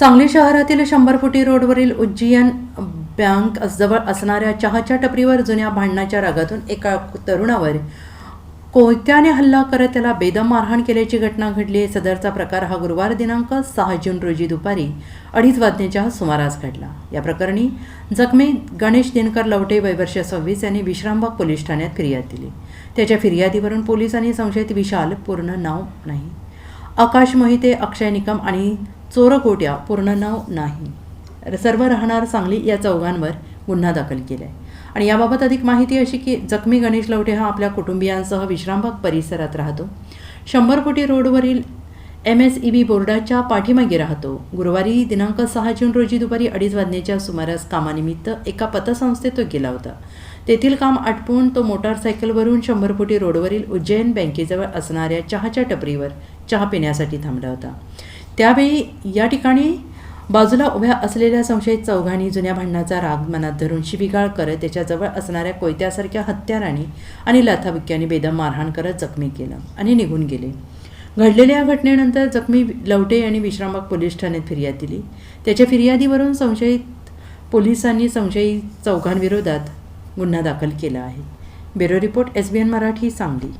सांगली शहरातील शंभर फुटी रोडवरील उज्जैन बँक जवळ असणाऱ्या चहाच्या टपरीवर जुन्या भांडणाच्या रागातून एका तरुणावर कोयत्याने हल्ला करत त्याला बेदम मारहाण केल्याची घटना घडली आहे. सदरचा प्रकार हा गुरुवार दिनांक सहा जून रोजी दुपारी अडीच वाजण्याच्या सुमारास घडला. या प्रकरणी जखमी गणेश दिनकर लवटे वयवर्ष सव्वीस यांनी विश्रामबाग पोलीस ठाण्यात फिर्याद दिली. त्याच्या फिर्यादीवरून पोलिसांनी संशयित विशाल पूर्ण नाव नाही. आकाश मोहिते अक्षय निकम आणि चोरकोट्या पूर्ण नाव नाही. सर्व राहणार सांगली या चौघांवर गुन्हा दाखल केला आहे आणि याबाबत अधिक माहिती अशी की जखमी गणेश लवटे हा आपल्या कुटुंबियांसह विश्रामबाग परिसरात राहतो. शंभर कोटी रोडवरील एम एस ई बी बोर्डाच्या पाठीमागे राहतो. गुरुवारी दिनांक सहा जून रोजी दुपारी अडीच वाजण्याच्या सुमारास कामानिमित्त एका पतसंस्थेत तो गेला होता. तेथील काम आटपून तो मोटारसायकलवरून शंभर फुटी रोडवरील उज्जैन बँकेजवळ असणाऱ्या चहाच्या टपरीवर चहा पिण्यासाठी थांबला होता. त्यावेळी या ठिकाणी बाजूला उभ्या असलेल्या संशयित चौघांनी जुन्या भांडणाचा राग मनात धरून शिबिगाळ करत त्याच्याजवळ असणाऱ्या कोयत्यासारख्या हत्याराने आणि लाथाबुक्क्याने बेदम मारहाण करत जखमी केलं आणि निघून गेले. घडलेल्या घटनेनंतर जखमी लवटे यांनी विश्रामबाग पोलीस ठाण्यात फिर्याद दिली. त्याच्या फिर्यादीवरून संशयित पोलिसांनी संशयित चौघांविरोधात गुन्हा दाखल केला आहे. Bureau report S B N Marathi Sangli.